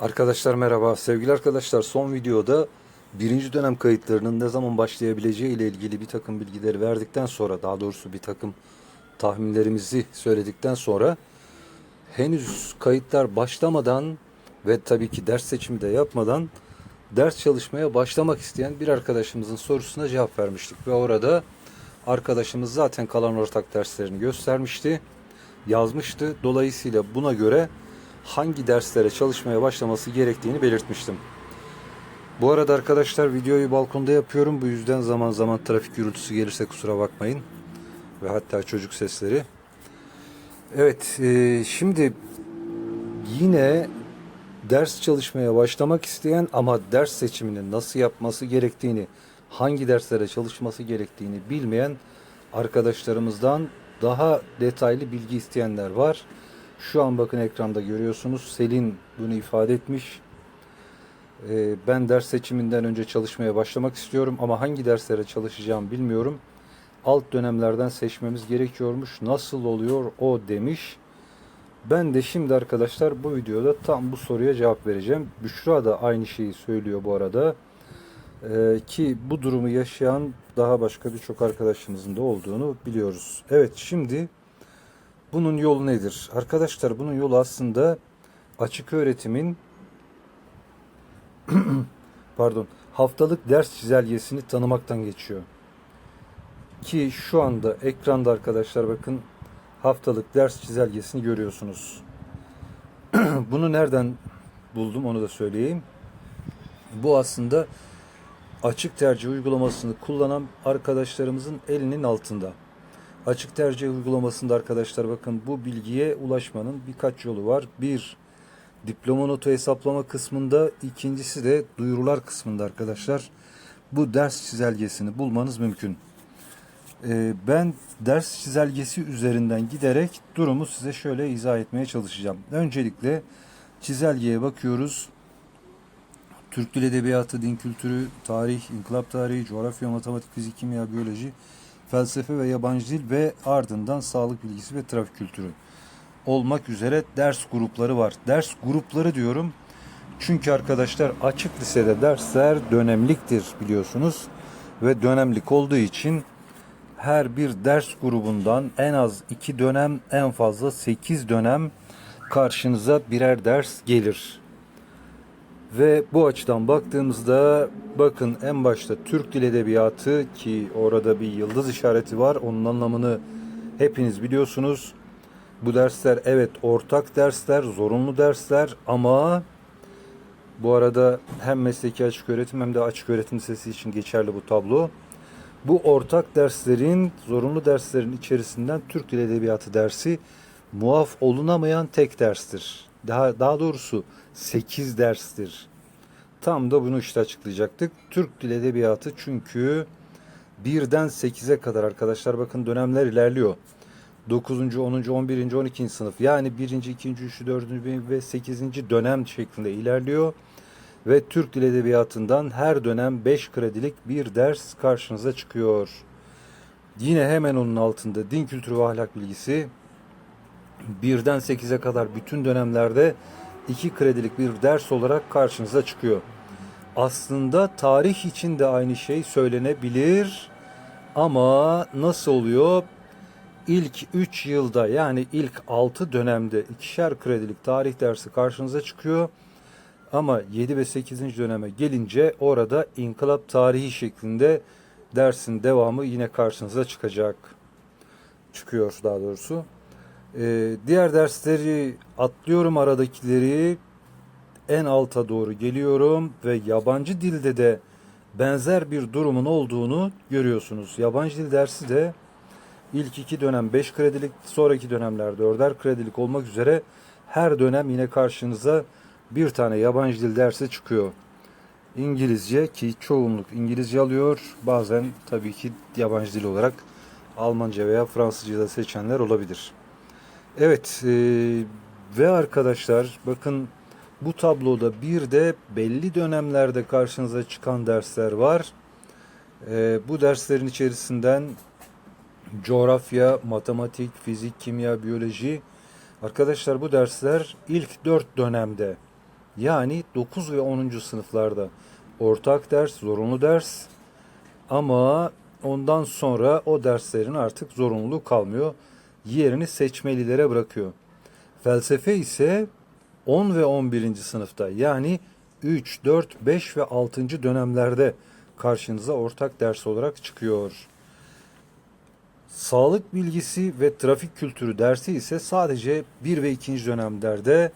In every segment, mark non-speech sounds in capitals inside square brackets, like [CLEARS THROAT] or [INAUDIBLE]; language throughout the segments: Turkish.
Arkadaşlar merhaba. Sevgili arkadaşlar son videoda birinci dönem kayıtlarının ne zaman başlayabileceği ile ilgili bir takım bilgileri verdikten sonra daha doğrusu bir takım tahminlerimizi söyledikten sonra henüz kayıtlar başlamadan ve tabii ki ders seçimi de yapmadan ders çalışmaya başlamak isteyen bir arkadaşımızın sorusuna cevap vermiştik ve orada arkadaşımız zaten kalan ortak derslerini göstermişti, yazmıştı. Dolayısıyla buna göre hangi derslere çalışmaya başlaması gerektiğini belirtmiştim. Bu arada arkadaşlar videoyu balkonda yapıyorum. Bu yüzden zaman zaman trafik gürültüsü gelirse kusura bakmayın. Ve hatta çocuk sesleri. Evet, e, şimdi yine ders çalışmaya başlamak isteyen ama ders seçimini nasıl yapması gerektiğini, hangi derslere çalışması gerektiğini bilmeyen arkadaşlarımızdan daha detaylı bilgi isteyenler var. Şu an bakın ekranda görüyorsunuz. Selin bunu ifade etmiş. Ee, ben ders seçiminden önce çalışmaya başlamak istiyorum ama hangi derslere çalışacağım bilmiyorum. Alt dönemlerden seçmemiz gerekiyormuş. Nasıl oluyor o demiş. Ben de şimdi arkadaşlar bu videoda tam bu soruya cevap vereceğim. Büşra da aynı şeyi söylüyor bu arada. Ee, ki bu durumu yaşayan daha başka birçok arkadaşımızın da olduğunu biliyoruz. Evet şimdi bunun yolu nedir? Arkadaşlar bunun yolu aslında açık öğretimin [CLEARS THROAT] pardon haftalık ders çizelgesini tanımaktan geçiyor. Ki şu anda ekranda arkadaşlar bakın haftalık ders çizelgesini görüyorsunuz. [CLEARS THROAT] Bunu nereden buldum onu da söyleyeyim. Bu aslında açık tercih uygulamasını kullanan arkadaşlarımızın elinin altında. Açık tercih uygulamasında arkadaşlar bakın bu bilgiye ulaşmanın birkaç yolu var. Bir, diploma notu hesaplama kısmında, ikincisi de duyurular kısmında arkadaşlar. Bu ders çizelgesini bulmanız mümkün. Ee, ben ders çizelgesi üzerinden giderek durumu size şöyle izah etmeye çalışacağım. Öncelikle çizelgeye bakıyoruz. Türk Dil Edebiyatı, Din Kültürü, Tarih, İnkılap Tarihi, Coğrafya, Matematik, Fizik, Kimya, Biyoloji, Felsefe ve Yabancı Dil ve ardından Sağlık Bilgisi ve Trafik Kültürü olmak üzere ders grupları var. Ders grupları diyorum çünkü arkadaşlar açık lisede dersler dönemliktir biliyorsunuz ve dönemlik olduğu için her bir ders grubundan en az 2 dönem en fazla 8 dönem karşınıza birer ders gelir. Ve bu açıdan baktığımızda bakın en başta Türk Dil Edebiyatı ki orada bir yıldız işareti var. Onun anlamını hepiniz biliyorsunuz. Bu dersler evet ortak dersler, zorunlu dersler ama bu arada hem mesleki açık öğretim hem de açık öğretim lisesi için geçerli bu tablo. Bu ortak derslerin, zorunlu derslerin içerisinden Türk Dil Edebiyatı dersi muaf olunamayan tek derstir. Daha, daha doğrusu 8 derstir. Tam da bunu işte açıklayacaktık. Türk Dil Edebiyatı çünkü birden 8'e kadar arkadaşlar bakın dönemler ilerliyor. 9. 10. 11. 12. sınıf yani 1. 2. 3. 4. ve 8. dönem şeklinde ilerliyor. Ve Türk Dil Edebiyatı'ndan her dönem 5 kredilik bir ders karşınıza çıkıyor. Yine hemen onun altında din kültürü ve ahlak bilgisi birden 8'e kadar bütün dönemlerde 2 kredilik bir ders olarak karşınıza çıkıyor. Aslında tarih için de aynı şey söylenebilir ama nasıl oluyor? İlk 3 yılda yani ilk 6 dönemde ikişer kredilik tarih dersi karşınıza çıkıyor. Ama 7 ve 8. döneme gelince orada inkılap tarihi şeklinde dersin devamı yine karşınıza çıkacak. Çıkıyor daha doğrusu. Ee, diğer dersleri atlıyorum aradakileri en alta doğru geliyorum ve yabancı dilde de benzer bir durumun olduğunu görüyorsunuz. Yabancı dil dersi de ilk iki dönem 5 kredilik, sonraki dönemler 4'er kredilik olmak üzere her dönem yine karşınıza bir tane yabancı dil dersi çıkıyor. İngilizce ki çoğunluk İngilizce alıyor. Bazen tabii ki yabancı dil olarak Almanca veya Fransızca da seçenler olabilir. Evet e, ve arkadaşlar bakın bu tabloda bir de belli dönemlerde karşınıza çıkan dersler var. E, bu derslerin içerisinden coğrafya, matematik, fizik, kimya, biyoloji. Arkadaşlar bu dersler ilk dört dönemde Yani 9 ve 10. sınıflarda ortak ders, zorunlu ders ama ondan sonra o derslerin artık zorunluluğu kalmıyor. Yerini seçmelilere bırakıyor. Felsefe ise 10 ve 11. sınıfta yani 3, 4, 5 ve 6. dönemlerde karşınıza ortak ders olarak çıkıyor. Sağlık bilgisi ve trafik kültürü dersi ise sadece 1 ve 2. dönemlerde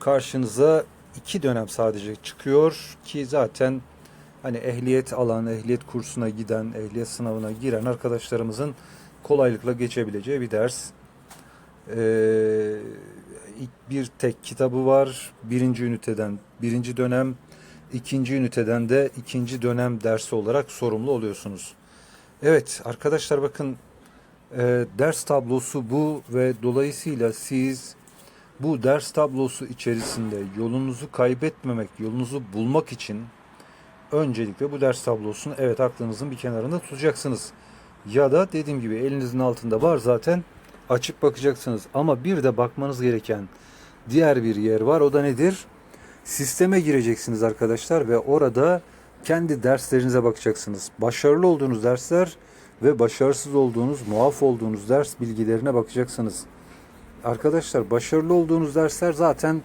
karşınıza 2 dönem sadece çıkıyor ki zaten hani ehliyet alan, ehliyet kursuna giden, ehliyet sınavına giren arkadaşlarımızın kolaylıkla geçebileceği bir ders. Ee, bir tek kitabı var. Birinci üniteden birinci dönem, ikinci üniteden de ikinci dönem dersi olarak sorumlu oluyorsunuz. Evet arkadaşlar bakın e, ders tablosu bu ve dolayısıyla siz bu ders tablosu içerisinde yolunuzu kaybetmemek, yolunuzu bulmak için öncelikle bu ders tablosunu evet aklınızın bir kenarında tutacaksınız. Ya da dediğim gibi elinizin altında var zaten açıp bakacaksınız. Ama bir de bakmanız gereken diğer bir yer var. O da nedir? Sisteme gireceksiniz arkadaşlar ve orada kendi derslerinize bakacaksınız. Başarılı olduğunuz dersler ve başarısız olduğunuz, muaf olduğunuz ders bilgilerine bakacaksınız. Arkadaşlar başarılı olduğunuz dersler zaten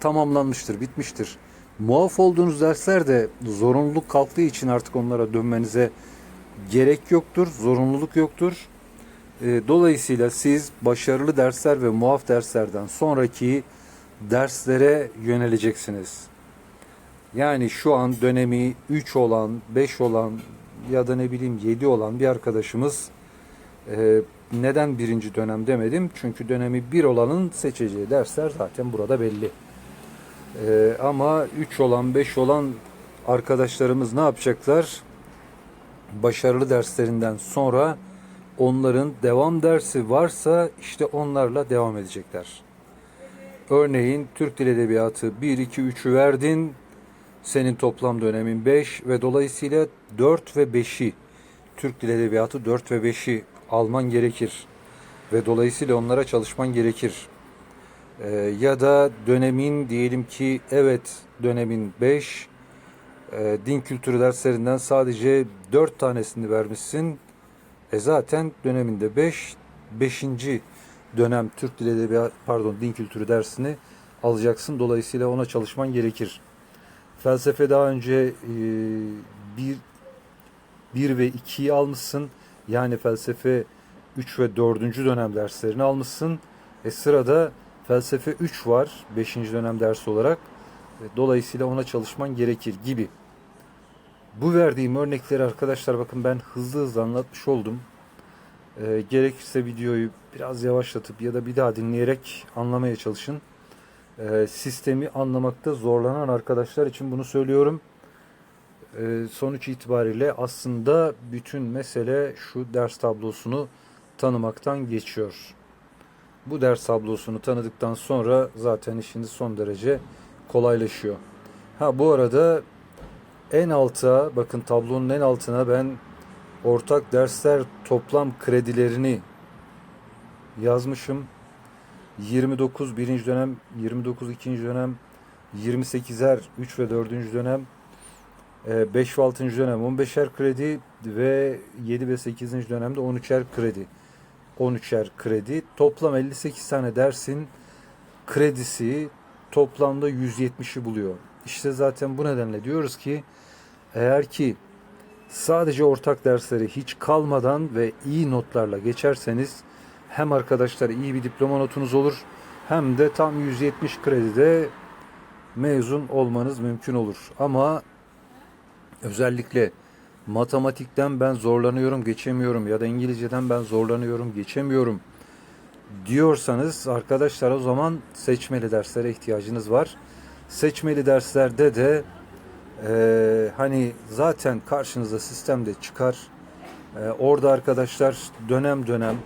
tamamlanmıştır, bitmiştir. Muaf olduğunuz dersler de zorunluluk kalktığı için artık onlara dönmenize gerek yoktur, zorunluluk yoktur. E, Dolayısıyla siz başarılı dersler ve muaf derslerden sonraki derslere yöneleceksiniz. Yani şu an dönemi 3 olan, 5 olan ya da ne bileyim 7 olan bir arkadaşımız e, neden birinci dönem demedim? Çünkü dönemi 1 olanın seçeceği dersler zaten burada belli. E, ama 3 olan, 5 olan arkadaşlarımız ne yapacaklar? Başarılı derslerinden sonra onların devam dersi varsa işte onlarla devam edecekler. Örneğin Türk Dil Edebiyatı 1, 2, 3'ü verdin. Senin toplam dönemin 5 ve dolayısıyla 4 ve 5'i Türk Dil Edebiyatı 4 ve 5'i alman gerekir. Ve dolayısıyla onlara çalışman gerekir. Ee, ya da dönemin diyelim ki evet dönemin 5 e, din kültürü derslerinden sadece 4 tanesini vermişsin. E zaten döneminde 5 5. dönem Türk Dil Edebiyatı pardon din kültürü dersini alacaksın. Dolayısıyla ona çalışman gerekir. Felsefe daha önce e, bir, bir ve 2'yi almışsın. Yani felsefe 3 ve 4. dönem derslerini almışsın. E sırada felsefe 3 var 5. dönem dersi olarak. Dolayısıyla ona çalışman gerekir gibi. Bu verdiğim örnekleri arkadaşlar bakın ben hızlı hızlı anlatmış oldum. E, gerekirse videoyu biraz yavaşlatıp ya da bir daha dinleyerek anlamaya çalışın. E, sistemi anlamakta zorlanan arkadaşlar için bunu söylüyorum. E, sonuç itibariyle aslında bütün mesele şu ders tablosunu tanımaktan geçiyor. Bu ders tablosunu tanıdıktan sonra zaten işiniz son derece kolaylaşıyor. Ha bu arada en alta bakın tablonun en altına ben ortak dersler toplam kredilerini yazmışım. 29 birinci dönem, 29 ikinci dönem, 28'er 3 ve 4. dönem, 5 ve 6. dönem 15'er kredi ve 7 ve 8. dönemde 13'er kredi. 13'er kredi. Toplam 58 tane dersin kredisi toplamda 170'i buluyor. İşte zaten bu nedenle diyoruz ki eğer ki sadece ortak dersleri hiç kalmadan ve iyi notlarla geçerseniz hem arkadaşlar iyi bir diploma notunuz olur hem de tam 170 kredide mezun olmanız mümkün olur. Ama özellikle matematikten ben zorlanıyorum, geçemiyorum ya da İngilizceden ben zorlanıyorum, geçemiyorum diyorsanız arkadaşlar o zaman seçmeli derslere ihtiyacınız var. Seçmeli derslerde de e, hani zaten karşınıza sistemde çıkar. E, orada arkadaşlar dönem dönem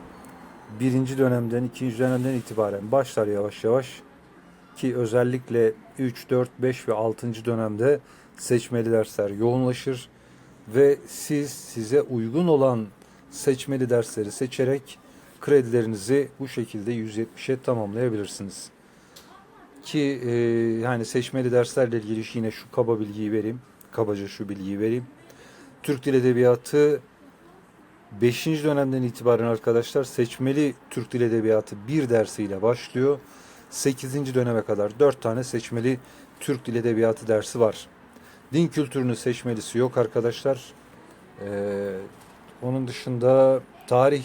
birinci dönemden, ikinci dönemden itibaren başlar yavaş yavaş ki özellikle 3, 4, 5 ve 6. dönemde seçmeli dersler yoğunlaşır ve siz size uygun olan seçmeli dersleri seçerek kredilerinizi bu şekilde 170'e tamamlayabilirsiniz. ki e, yani seçmeli derslerle ilgili yine şu kaba bilgiyi vereyim. Kabaca şu bilgiyi vereyim. Türk Dil Edebiyatı 5. dönemden itibaren arkadaşlar seçmeli Türk Dil Edebiyatı bir dersiyle başlıyor. 8. döneme kadar 4 tane seçmeli Türk Dil Edebiyatı dersi var. Din kültürünün seçmelisi yok arkadaşlar. Ee, onun dışında tarih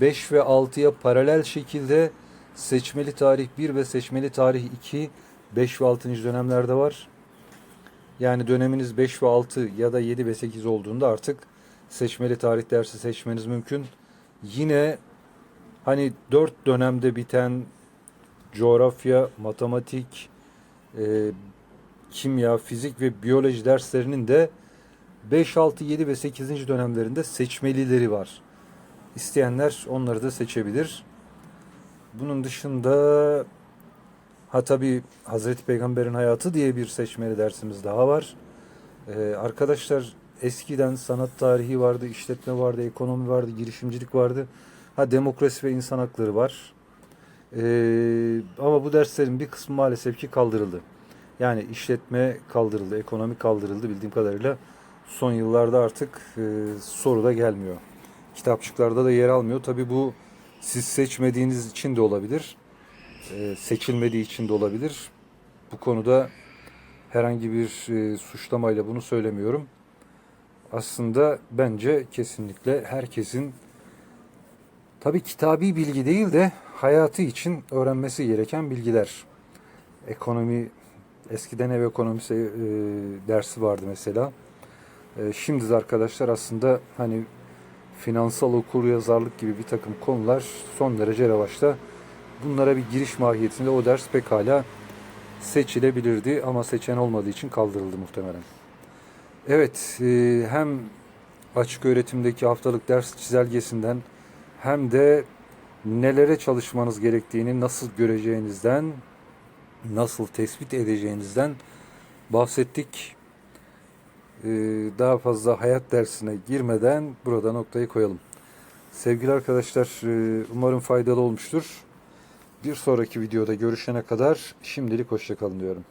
5 ve 6'ya paralel şekilde seçmeli tarih 1 ve seçmeli tarih 2 5 ve 6. dönemlerde var. Yani döneminiz 5 ve 6 ya da 7 ve 8 olduğunda artık seçmeli tarih dersi seçmeniz mümkün. Yine hani 4 dönemde biten coğrafya, matematik, e, kimya, fizik ve biyoloji derslerinin de 5, 6, 7 ve 8. dönemlerinde seçmelileri var. İsteyenler onları da seçebilir. Bunun dışında ha tabi Hazreti Peygamber'in hayatı diye bir seçmeli dersimiz daha var. Ee, arkadaşlar eskiden sanat tarihi vardı, işletme vardı, ekonomi vardı, girişimcilik vardı. Ha demokrasi ve insan hakları var. Ee, ama bu derslerin bir kısmı maalesef ki kaldırıldı. Yani işletme kaldırıldı, ekonomi kaldırıldı bildiğim kadarıyla. Son yıllarda artık e, soru da gelmiyor. Kitapçıklarda da yer almıyor. Tabi bu siz seçmediğiniz için de olabilir. E, seçilmediği için de olabilir. Bu konuda herhangi bir e, suçlamayla bunu söylemiyorum. Aslında bence kesinlikle herkesin tabi kitabi bilgi değil de hayatı için öğrenmesi gereken bilgiler. Ekonomi eskiden ev ekonomisi e, dersi vardı mesela. E, şimdi arkadaşlar aslında hani finansal okur yazarlık gibi bir takım konular son derece revaçta. Bunlara bir giriş mahiyetinde o ders pekala seçilebilirdi ama seçen olmadığı için kaldırıldı muhtemelen. Evet, e, hem açık öğretimdeki haftalık ders çizelgesinden hem de nelere çalışmanız gerektiğini nasıl göreceğinizden, nasıl tespit edeceğinizden bahsettik. Ee, daha fazla hayat dersine girmeden burada noktayı koyalım. Sevgili arkadaşlar, e, umarım faydalı olmuştur. Bir sonraki videoda görüşene kadar şimdilik hoşçakalın diyorum.